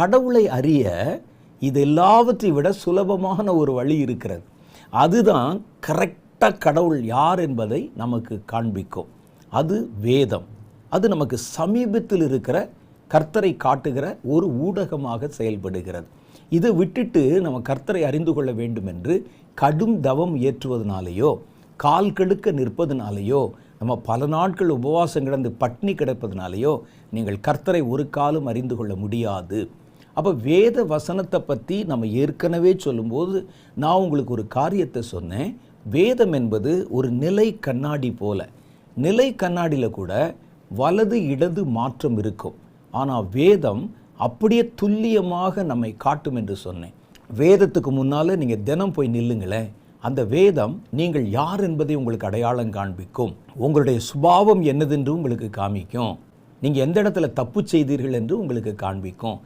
கடவுளை அறிய இது எல்லாவற்றை விட சுலபமான ஒரு வழி இருக்கிறது. அதுதான் கரெக்டாக கடவுள் யார் என்பதை நமக்கு காண்பிக்கும். அது வேதம். அது நமக்கு சமீபத்தில் இருக்கிற கர்த்தரை காட்டுகிற ஒரு ஊடகமாக செயல்படுகிறது. இதை விட்டுட்டு நம்ம கர்த்தரை அறிந்து கொள்ள வேண்டும் என்று கடும் தவம் ஏற்றுவதனாலேயோ கால் கெடுக்க நிற்பதனாலேயோ நம்ம பல நாட்கள் உபவாசம் கிடந்து பட்னி கிடப்பதனாலேயோ நீங்கள் கர்த்தரை ஒரு காலம் அறிந்து கொள்ள முடியாது. அப்போ வேத வசனத்தை பற்றி நம்ம ஏற்கனவே சொல்லும்போது நான் உங்களுக்கு ஒரு காரியத்தை சொன்னேன். வேதம் என்பது ஒரு நிலை கண்ணாடி போல. நிலை கண்ணாடியில் கூட வலது இடது மாற்றம் இருக்கும். ஆனால் வேதம் அப்படியே துல்லியமாக நம்மை காட்டும் என்று சொன்னேன். வேதத்துக்கு முன்னால் நீங்கள் தினம் போய் நில்லுங்களேன். அந்த வேதம் நீங்கள் யார் என்பதை உங்களுக்கு அடையாளம் காண்பிக்கும். உங்களுடைய சுபாவம் என்னதென்று உங்களுக்கு காமிக்கும். நீங்கள் எந்த இடத்துல தப்பு செய்தீர்கள் என்று உங்களுக்கு காண்பிக்கும்.